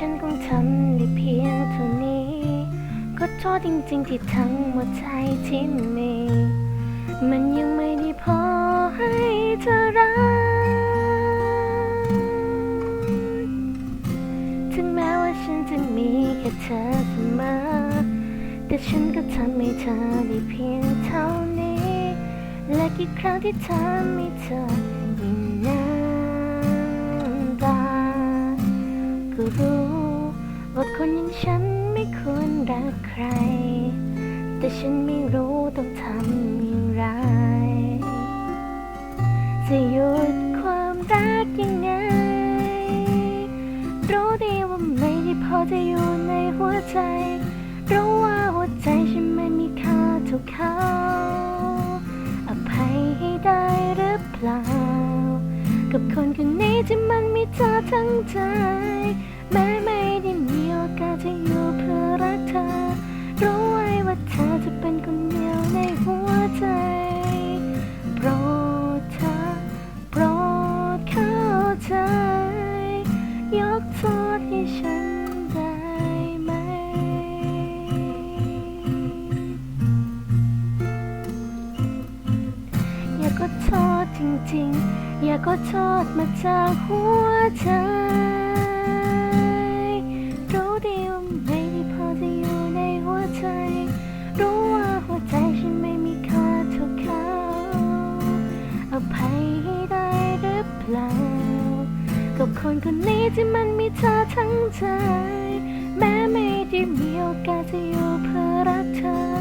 ฉันคงทำได้เพียงเท่านี้ ก็โทษจริงๆที่ทั้งหมดใจที่มี มันยังไม่ได้พอให้เธอรัก ถึงแม้ว่าฉันจะมีแค่เธอเสมอ แต่ฉันก็ทำให้เธอได้เพียงเท่านี้ และกี่ครั้งที่เธอมีเธอ รู้ ว่าคนอย่างฉันไม่ควรรักใคร แต่ฉันไม่รู้ต้องทำอย่างไรจะหยุดความรักยังไง รู้ดีว่าไม่ได้พอจะอยู่ในหัวใจรู้ว่าหัวใจฉันไม่มีค่าเท่าเขาอภัยให้ได้หรือเปล่า กับคนคนนี้ที่มันมีเธอทั้งใจ ษจริงๆ อยากขอโทษมาจากหัวใจ รู้ดีว่าไม่ได้พอจะอยู่ในหัวใจ รู้ว่าหัวใจฉันไม่มีค่าเท่าเขาอภัยได้หรือเปล่า กับคนคนนี้ที่มันมีเธอทั้งใจ แม้ไม่ได้มีโอกาสจะอยู่เพื่อรักเธอ